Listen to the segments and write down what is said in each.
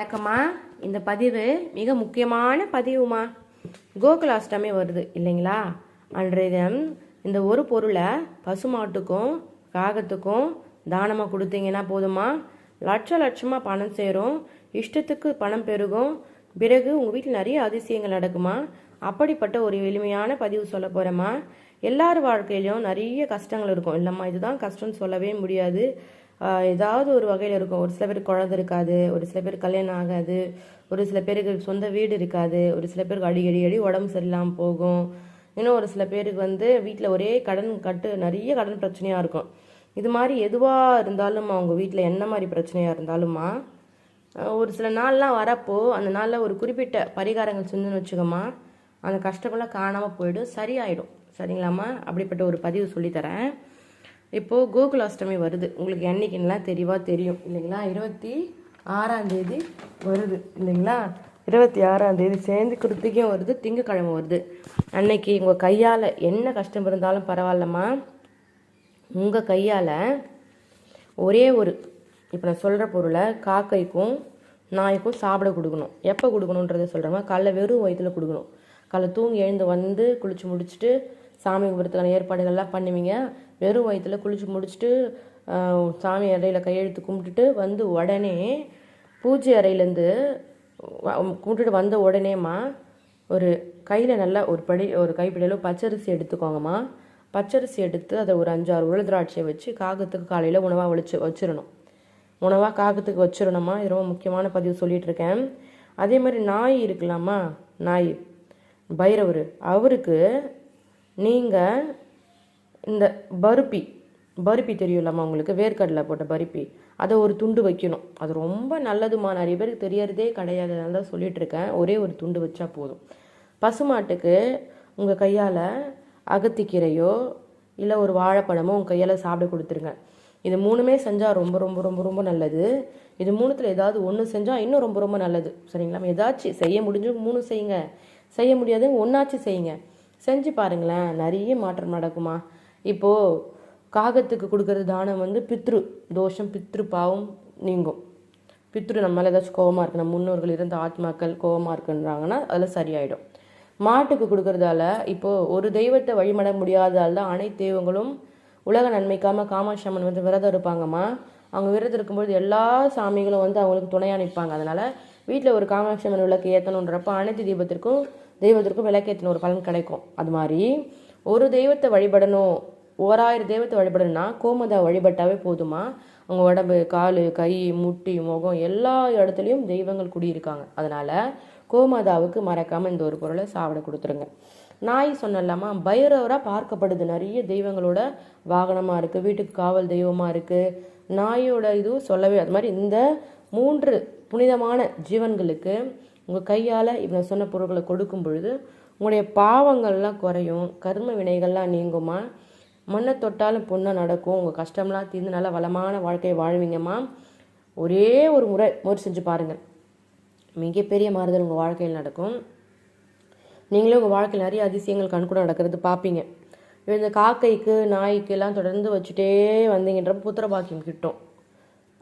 வணக்கம்மா. இந்த பதிவு மிக முக்கியமான பதிவுமா? கோகுலாஷ்டமி வருது இல்லைங்களா? அன்றைய தினம் இந்த ஒரு பொருளை பசுமாட்டுக்கும் காகத்துக்கும் தானமாக கொடுத்தீங்கன்னா போதுமா லட்ச லட்சமாக பணம் சேரும் இஷ்டத்துக்கு பணம் பெருகும். பிறகு உங்கள் வீட்டில் நிறைய அதிசயங்கள் நடக்குமா? அப்படிப்பட்ட ஒரு எளிமையான பதிவு சொல்ல போகிறேம்மா எல்லார் வாழ்க்கையிலையும் நிறைய கஷ்டங்கள் இருக்கும். இல்லைம்மா இதுதான் கஷ்டம்னு சொல்லவே முடியாது. ஏதாவது ஒரு வகையில் இருக்கும். ஒரு சில பேர் குழந்தை இருக்காது ஒரு சில பேர் கல்யாணம் ஆகாது ஒரு சில பேருக்கு சொந்த வீடு இருக்காது ஒரு சில பேருக்கு அடி அடி அடி உடம்பு சரியில்லாமல் போகும். இன்னும் ஒரு சில பேருக்கு வந்து வீட்டில் ஒரே கடன் கட்டு நிறைய கடன் பிரச்சனையாக இருக்கும். இது மாதிரி எதுவாக இருந்தாலும் அவங்க வீட்டில் என்ன மாதிரி பிரச்சனையாக இருந்தாலும்மா ஒரு சில நாள்லாம் வரப்போ அந்த நாளில் ஒரு குறிப்பிட்ட பரிகாரங்கள் செஞ்சுன்னு வச்சுக்கோமா அந்த கஷ்டமெல்லாம் காணாமல் போயிடும் சரியாயிடும். சரிங்களாம்மா? அப்படிப்பட்ட ஒரு பதிவு சொல்லித்தரேன். இப்போது கோகுலாஷ்டமி வருது. உங்களுக்கு என்னைக்குன்னெலாம் தெளிவாக தெரியும் இல்லைங்களா? இருபத்தி ஆறாந்தேதி வருது இல்லைங்களா? இருபத்தி ஆறாந்தேதி சேர்ந்து கிருத்திகையும் வருது திங்கக்கிழமை வருது. அன்னைக்கு உங்கள் கையால் என்ன கஷ்டம் இருந்தாலும் பரவாயில்லம்மா. உங்கள் கையால் ஒரே ஒரு இப்போ நான் சொல்கிற பொருளை காக்கைக்கும் நாய்க்கும் சாப்பிட கொடுக்கணும். எப்போ கொடுக்கணுன்றதை சொல்கிறோமா காலைல வெறும் வயிற்றுல கொடுக்கணும். காலைல தூங்கி எழுந்து வந்து குளிச்சு முடிச்சுட்டு சாமி கும்பிட்றதுக்கான ஏற்பாடுகள்லாம் பண்ணுவீங்க. வெறும் வயிற்றுல குளிச்சு முடிச்சுட்டு சாமி அறையில் கையெழுத்து கும்பிட்டுட்டு வந்து உடனே பூஜை அறையிலேருந்து கும்பிட்டுட்டு வந்த உடனேம்மா ஒரு கையில் நல்லா ஒரு படி ஒரு கைப்பிடியில் பச்சரிசி எடுத்துக்கோங்கம்மா. பச்சரிசி எடுத்து அதை ஒரு அஞ்சாறு உருள் திராட்சையை வச்சு காகத்துக்கு காலையில் உணவாக ஒழிச்சு வச்சிடணும் உணவாக காகத்துக்கு வச்சிடணுமா இது ரொம்ப முக்கியமான பதிவு சொல்லிகிட்டு இருக்கேன் அதே மாதிரி நாய் இருக்கலாமா நாய். பைரவர். அவருக்கு நீங்கள் இந்த பருப்பி பருப்பி தெரியும்லம்மா உங்களுக்கு? வேர்க்கடலை போட்ட பருப்பி. அதை ஒரு துண்டு வைக்கணும். அது ரொம்ப நல்லதுமா நிறைய பேருக்கு தெரியறதே கிடையாது. தான் சொல்லிட்டு இருக்கேன் ஒரே ஒரு துண்டு வச்சா போதும். பசுமாட்டுக்கு உங்கள் கையால் அகத்திக்கீரையோ இல்லை ஒரு வாழைப்பழமோ உங்கள் கையால் சாப்பிட கொடுத்துருங்க. இது மூணுமே செஞ்சால் ரொம்ப ரொம்ப ரொம்ப ரொம்ப நல்லது. இது மூணுத்தில் ஏதாவது ஒன்று செஞ்சால் இன்னும் ரொம்ப ரொம்ப நல்லது. சரிங்களா? ஏதாச்சும் செய்ய முடிஞ்சு மூணு செய்யுங்க. செய்ய முடியாது ஒன்றாச்சும் செய்யுங்க. செஞ்சு பாருங்களேன் நிறைய மாற்றம் நடக்குமா? இப்போது காகத்துக்கு கொடுக்குற தானம் வந்து பித்ரு தோஷம் பித்ரு பாவம் நீங்கும். பித்ரு நம்ம மேலே ஏதாச்சும் கோவமாக இருக்கு நம்ம முன்னோர்கள் இருந்த ஆத்மாக்கள் கோவமாக இருக்குன்றாங்கன்னா அதில் சரியாயிடும். மாட்டுக்கு கொடுக்கறதால இப்போது ஒரு தெய்வத்தை வழிபட முடியாததால் தான் அனைத்து தெய்வங்களும் உலக நன்மைக்காம காமாட்சியம்மன் வந்து விரதம் இருப்பாங்கம்மா. அவங்க விரதம் இருக்கும்போது எல்லா சாமிகளும் வந்து அவங்களுக்கு துணையாக நிற்பாங்க அதனால் வீட்டில் ஒரு காமாட்சி அம்மன் விளக்கு ஏற்றணுன்றப்போ அனைத்து தீபத்திற்கும் தெய்வத்திற்கும் விளக்கேற்றின ஒரு பலன் கிடைக்கும். அது மாதிரி ஒரு தெய்வத்தை வழிபடணும் ஓராயிரம் தெய்வத்தை வழிபடணும்னா கோமதா வழிபட்டாவே போதுமா? அவங்க உடம்பு கால் கை முட்டி முகம் எல்லா இடத்துலையும் தெய்வங்கள் குடியிருக்காங்க. அதனால் கோமாதாவுக்கு மறக்காமல் இந்த ஒரு பொருளை சாப்பிட கொடுத்துருங்க. நாய் சொன்னலாமா பைரவராக பார்க்கப்படுது. நிறைய தெய்வங்களோட வாகனமாக இருக்குது வீட்டுக்கு காவல் தெய்வமாக இருக்குது நாயோட இதுவும் சொல்லவே அது மாதிரி இந்த மூன்று புனிதமான ஜீவன்களுக்கு உங்கள் கையால் இவங்க சொன்ன பொருட்களை கொடுக்கும் பொழுது உங்களுடைய பாவங்கள்லாம் குறையும் கர்ம வினைகள்லாம் நீங்குமா? மண்ணை தொட்டாலும் பொண்ணாக நடக்கும் உங்கள் கஷ்டம்லாம் தீர்ந்து நல்ல வளமான வாழ்க்கையை வாழ்வீங்கம்மா? ஒரே ஒரு முறை முயற்சி செஞ்சு பாருங்கள் மிகப்பெரிய மாறுதல் உங்கள் வாழ்க்கையில் நடக்கும். நீங்களே உங்கள் வாழ்க்கையில் நிறைய அதிசயங்கள் கண்கூட நடக்கிறது பார்ப்பீங்க இந்த காக்கைக்கு நாய்க்கு எல்லாம் தொடர்ந்து வச்சுட்டே வந்தீங்கன்றப்ப புத்திர பாக்கியம் கிட்டும்.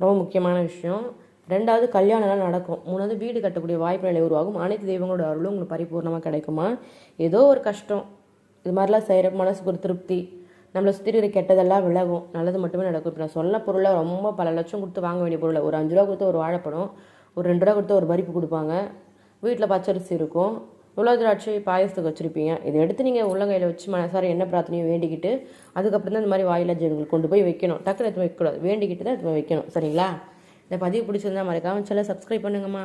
ரொம்ப முக்கியமான விஷயம். ரெண்டாவது கல்யாணம்லாம் நடக்கும். மூணாவது வீடு கட்டக்கூடிய வாய்ப்பு நிலை உருவாகும். அனைத்து தெய்வங்களோட அருளும் உங்களுக்கு பரிபூர்ணமாக கிடைக்குமா? ஏதோ ஒரு கஷ்டம். இது மாதிரிலாம் செய்கிற மனசுக்கு ஒரு திருப்தி. நம்மளை சுற்றி இருக்கிற கெட்டதெல்லாம் விலகும். நல்லது மட்டுமே நடக்கும். இப்போ நான் சொன்ன பொருளை ரொம்ப பல லட்சம் கொடுத்து வாங்க வேண்டிய பொருளை. ஒரு அஞ்சு ரூபா கொடுத்து ஒரு வாழைப்பழம் ஒரு ரெண்டு ரூபா கொடுத்து ஒரு பருப்பு கொடுப்பாங்க. வீட்டில் பச்சரிசி இருக்கும். உலக திராட்சை பாயசத்துக்கு வச்சுருப்பீங்க. இதை எடுத்து நீங்கள் உள்ளங்கையில் வச்சு மனசார என்ன பிரார்த்தனையும் வேண்டிக்கிட்டு அதுக்கப்புறம் தான் இந்த மாதிரி வாயில ஜீவன்கள் கொண்டு போய் வைக்கணும். டக்குனு எடுத்து வைக்கக்கூடாது. வேண்டிக்கிட்டு தான் எடுத்து வைக்கணும். சரிங்களா? இந்த பதிவு பிடிச்சிருந்தா மறக்காமல் சேனலை சப்ஸ்கிரைப் பண்ணுங்கம்மா.